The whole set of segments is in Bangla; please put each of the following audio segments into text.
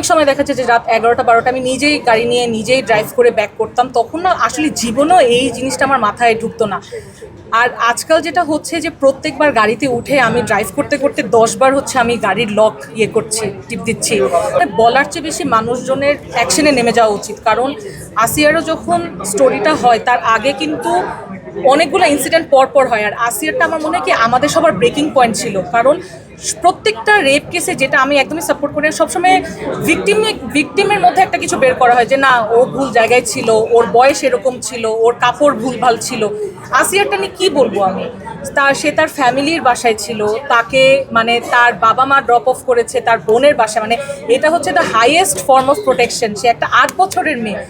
অনেক সময় দেখা যাচ্ছে যে রাত এগারোটা, বারোটা, আমি নিজেই গাড়ি নিয়ে নিজেই ড্রাইভ করে ব্যাক করতাম, তখন না আসলে জীবনও এই জিনিসটা আমার মাথায় ঢুকতো না। আর আজকাল যেটা হচ্ছে যে প্রত্যেকবার গাড়িতে উঠে আমি ড্রাইভ করতে করতে দশবার হচ্ছে আমি গাড়ির লক ইয়ে করছি টিপ দিচ্ছি। বলার চেয়ে বেশি মানুষজনের অ্যাকশনে নেমে যাওয়া উচিত। কারণ আসিয়ারও যখন স্টোরিটা হয়, তার আগে কিন্তু অনেকগুলো ইনসিডেন্ট পর পর হয়। আর আসিয়ারটা আমার মনে হয় কি আমাদের সবার ব্রেকিং পয়েন্ট ছিল। কারণ প্রত্যেকটা রেপ কেসে যেটা আমি একদমই সাপোর্ট করি, সবসময় ভিকটিম ভিকটিমের মধ্যে একটা কিছু বের করা হয় যে, না ও ভুল জায়গায় ছিল, ওর বয়স এরকম ছিল, ওর কাপড় ভুলভাল ছিল। আসিয়ারটা নিয়ে কী বলব আমি? তার সে তার ফ্যামিলির বাসায় ছিল, তাকে মানে তার বাবা মা ড্রপ অফ করেছে, তার বোনের বাসায়। মানে এটা হচ্ছে the highest form of protection সে একটা আট বছরের মেয়ে।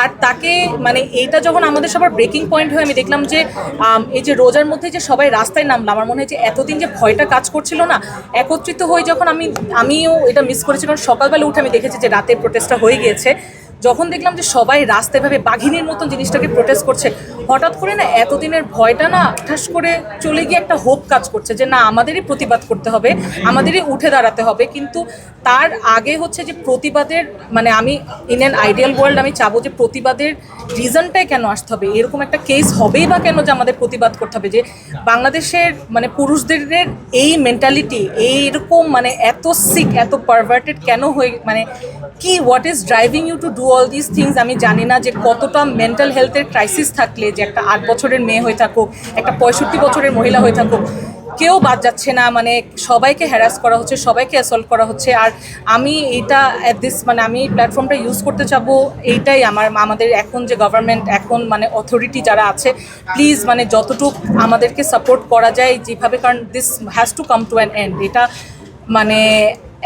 আর তাকে মানে এটা যখন আমাদের সবার ব্রেকিং পয়েন্ট হয়ে আমি দেখলাম যে এই যে রোজার মধ্যে যে সবাই রাস্তায় নামলাম, আমার মনে হয় যে এতদিন যে ভয়টা কাজ করছিল না, একত্রিত হয়ে যখন আমি, আমিও এটা মিস করেছি, কারণ সকালবেলা উঠে আমি দেখেছি যে রাতের প্রোটেস্টটা হয়ে গিয়েছে। যখন দেখলাম যে সবাই রাস্তায় ভাবে বাঘিনীর মতন জিনিসটাকে প্রোটেস্ট করছে হঠাৎ করে না এতদিনের ভয়টা না ঠাস করে চলে গিয়ে একটা হোপ কাজ করছে যে না, আমাদেরই প্রতিবাদ করতে হবে, আমাদেরই উঠে দাঁড়াতে হবে। কিন্তু তার আগে হচ্ছে যে প্রতিবাদের মানে আমি ইন অ্যান আইডিয়াল ওয়ার্ল্ড আমি চাবো যে প্রতিবাদের রিজনটাই কেন আসতে হবে? এরকম একটা কেস হবেই বা কেন যে আমাদের প্রতিবাদ করতে হবে? যে বাংলাদেশের মানে পুরুষদের এই মেন্টালিটি এইরকম মানে এত সিক এত পারভার্টেড কেন হয়ে মানে কি what is driving you to do all this things আমি জানি না যে কতটা মেন্টাল হেলথের ক্রাইসিস থাকলে যে একটা আট বছরের মেয়ে হয়ে থাকুক, একটা পঁয়ষট্টি বছরের মহিলা হয়ে থাকুক, কেউ বাদ যাচ্ছে না মানে সবাইকে হ্যারাস করা হচ্ছে, সবাইকে অ্যাসল্ট করা হচ্ছে। আর আমি এটা অ্যাট দিস মানে আমি প্ল্যাটফর্মটা ইউজ করতে চাবো, এইটাই আমার, আমাদের এখন যে গভর্নমেন্ট এখন মানে অথরিটি যারা আছে প্লিজ মানে যতটুক আমাদেরকে সাপোর্ট করা যায় যেভাবে, কারণ this has to come to an end এটা মানে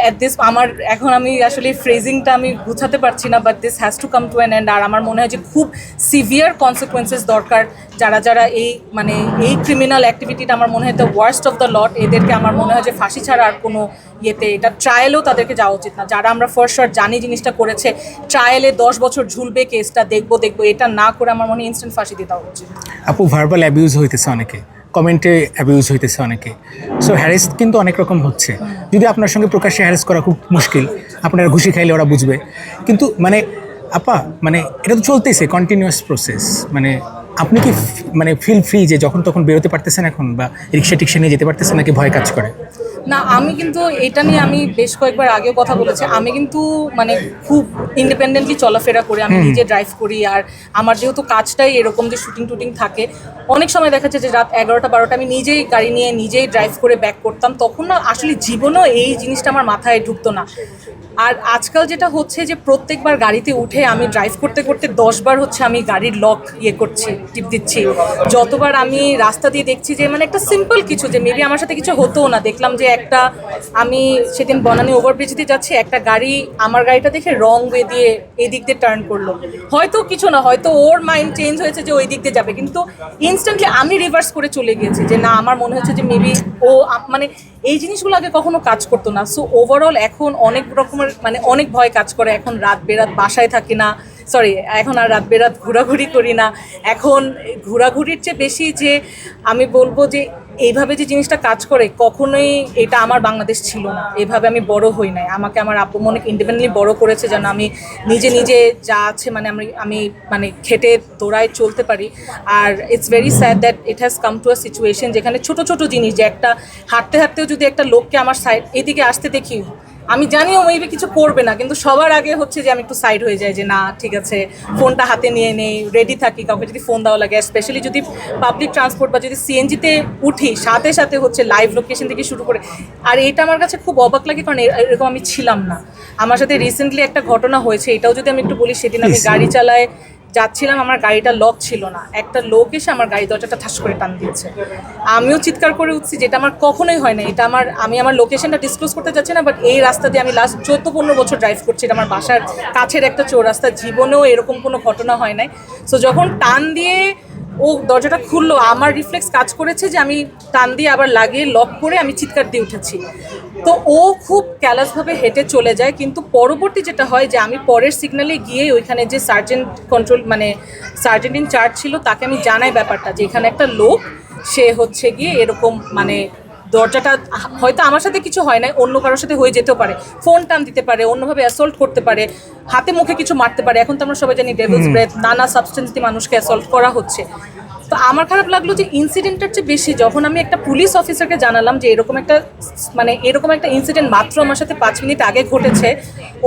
অ্যাট দিস আমার এখন আমি আসলে ফ্রেজিংটা আমি গুছাতে পারছি না but this has to come to an end আর আমার মনে হয় যে খুব সিভিয়ার কনসিকুয়েন্সেস দরকার যারা যারা এই মানে এই ক্রিমিনাল অ্যাক্টিভিটিটা আমার মনে হয় the worst of the lot এদেরকে আমার মনে হয় যে ফাঁসি ছাড়া আর কোনো ইয়েতে এটা ট্রায়ালেও তাদেরকে যাওয়া উচিত না। যারা আমরা ফার্স্ট শট জানি জিনিসটা করেছে ট্রায়ালে দশ বছর ঝুলবে কেসটা দেখব দেখব এটা না করে আমার মনে হয় ইনস্ট্যান্ট ফাঁসি দিতে উচিত। আপু ভার্বাল অ্যাবিউজ হইতেছে অনেকে কমেন্টে অ্যাবিউজ হইতেছে অনেকে। সো হ্যারেস কিন্তু অনেক রকম হচ্ছে। যদি আপনার সঙ্গে প্রকাশ্যে হ্যারেস করা খুব মুশকিল, আপনারা ঘুষি খাইলে ওরা বুঝবে। কিন্তু মানে আপা মানে এটা তো চলতেইছে কন্টিনিউয়াস প্রসেস মানে আপনি কি মানে ফিল ফ্রি যে যখন তখন বেরোতে পারতেছেন এখন বা রিক্সা টিক্সা নিয়ে যেতে পারতেছেন নাকি ভয় কাজ করে? না আমি কিন্তু এটা নিয়ে আমি বেশ কয়েকবার আগেও কথা বলেছি। আমি কিন্তু মানে খুব ইন্ডিপেন্ডেন্টলি চলাফেরা করি আমি নিজে ড্রাইভ করি আর আমার যেহেতু কাজটাই এরকম যে শুটিং টুটিং থাকে অনেক সময় দেখা যাচ্ছে যে রাত এগারোটা বারোটা আমি নিজেই গাড়ি নিয়ে নিজেই ড্রাইভ করে ব্যাক করতাম তখন না আসলে জীবনও এই জিনিসটা আমার মাথায় ঢুকতো না। আর আজকাল যেটা হচ্ছে যে প্রত্যেকবার গাড়িতে উঠে আমি ড্রাইভ করতে করতে দশবার হচ্ছে আমি গাড়ির লক ইয়ে করছি টিপ দিচ্ছি। যতবার আমি রাস্তা দিয়ে দেখছি যে মানে একটা সিম্পল কিছু যে মেবি আমার সাথে কিছু হতো না, দেখলাম যে একটা আমি সেদিন বনানি ওভারব্রিজ দিয়ে যাচ্ছি, একটা গাড়ি আমার গাড়িটা দেখে রং ওয়ে দিয়ে এই দিক দিয়ে টার্ন করল। হয়তো কিছু না, হয়তো ওর মাইন্ড চেঞ্জ হয়েছে যে ওই দিক দিয়ে যাবে, কিন্তু ইনস্ট্যান্টলি আমি রিভার্স করে চলে গিয়েছি যে না, আমার মনে হচ্ছে যে মেবি ও মানে এই জিনিসগুলো আগে কখনো কাজ করতো না। সো ওভারঅল এখন অনেক রকমের মানে অনেক ভয় কাজ করে। এখন রাত বেরাত বাসায় থাকি না। সরি এখন আর রাত বেরাত ঘোরাঘুরি করি না। এখন ঘোরাঘুরির চেয়ে বেশি যে আমি বলব যে এইভাবে যে জিনিসটা কাজ করে, কখনোই এটা আমার বাংলাদেশ ছিল না। এভাবে আমি বড় হই নাই। আমাকে আমার আপু মনে ইন্ডিপেন্ডেন্টলি বড় করেছে যেন আমি নিজে নিজে যা আছে মানে আমি আমি মানে খেটে দৌড়ায় চলতে পারি। আর it's very sad that it has come to a situation যেখানে ছোট ছোট জিনিস, যে একটা হাঁটতে হাঁটতেও যদি একটা লোককে আমার সাইড এদিকে আসতে দেখি আমি জানিও মেবি কিছু করবে না কিন্তু সবার আগে হচ্ছে যে আমি একটু সাইড হয়ে যাই যে না ঠিক আছে ফোনটা হাতে নিয়ে নেই রেডি থাকি কাউকে যদি ফোন দেওয়া লাগে স্পেশালি যদি পাবলিক ট্রান্সপোর্ট বা যদি সিএনজিতে উঠি সাথে সাথে হচ্ছে লাইভ লোকেশন থেকে শুরু করে আর এটা আমার কাছে খুব অবাক লাগে কারণ এরকম আমি ছিলাম না। আমার সাথে রিসেন্টলি একটা ঘটনা হয়েছে এটাও যদি আমি একটু বলি সেদিন আমি গাড়ি চালায় যাচ্ছিলাম, আমার গাড়িটা লক ছিল না। একটা লোক এসে আমার গাড়ি দরজাটা ঠাস করে টান দিচ্ছে আমিও চিৎকার করে উঠছি, যেটা আমার কখনোই হয় না। এটা আমার, আমি আমার লোকেশনটা ডিসক্লোজ করতে যাচ্ছি না বাট এই রাস্তা দিয়ে আমি লাস্ট চোদ্দ পনেরো বছর ড্রাইভ করছি। এটা আমার বাসার কাছের একটা চৌরাস্তা। জীবনেও এরকম কোনো ঘটনা হয় নাই। সো যখন টান দিয়ে ও দরজাটা খুললো, আমার রিফ্লেক্স কাজ করেছে যে আমি টান দিয়ে আবার লাগিয়ে লক করে আমি চিৎকার দিয়ে উঠেছি। তো ও খুব ক্যালাসভাবে হেঁটে চলে যায়, কিন্তু পরবর্তী যেটা হয় যে আমি পরের সিগনালে গিয়ে ওইখানে যে সার্জেন্ট কন্ট্রোল মানে সার্জেন্ট ইন চার্জ ছিল, তাকে আমি জানাই ব্যাপারটা যে এখানে একটা লোক, সে হচ্ছে গিয়ে এরকম মানে দরজাটা হয়তো আমার সাথে কিছু হয় না অন্য কারোর সাথে হয়ে যেতেও পারে। ফোন টান দিতে পারে অন্যভাবে অ্যাসল্ট করতে পারে হাতে মুখে কিছু মারতে পারে। এখন তো আমরা সবাই জানি ডেভিলস ব্রেথ নানা সাবস্টেন্স দিয়ে মানুষকে অ্যাসল্ট করা হচ্ছে। তো আমার খারাপ লাগল যে ইনসিডেন্টটার চেয়ে বেশি যখন আমি একটা পুলিশ অফিসারকে জানালাম যে এরকম একটা মানে এরকম একটা ইনসিডেন্ট মাত্র আমার সাথে পাঁচ মিনিট আগে ঘটেছে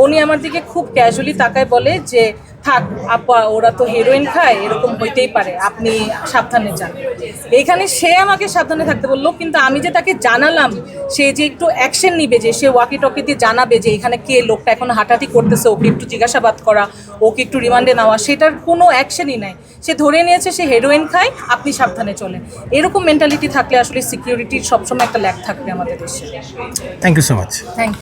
উনি আমার দিকে খুব ক্যাজুয়ালি তাকায় বলে যে থাক আপা ওরা তো হিরোইন খায় এরকম হইতেই পারে আপনি সাবধানে যান। এখানে সে আমাকে সাবধানে থাকতে বলল কিন্তু আমি যে তাকে জানালাম সে যে একটু অ্যাকশন নিবে যে সে ওয়াকি টকি দিয়ে জানাবে যে এখানে কে লোকটা এখন হাঁটাহাঁটি করতেছে ওকে একটু জিজ্ঞাসাবাদ করা ওকে একটু রিমান্ডে নেওয়া সেটার কোনো অ্যাকশনই নাই। সে ধরে নিয়েছে সে হেরোইন খায় আপনি সাবধানে চলেন। এরকম মেন্টালিটি থাকলে আসলে সিকিউরিটির সবসময় একটা ল্যাক থাকবে আমাদের দেশে। Thank you so much thank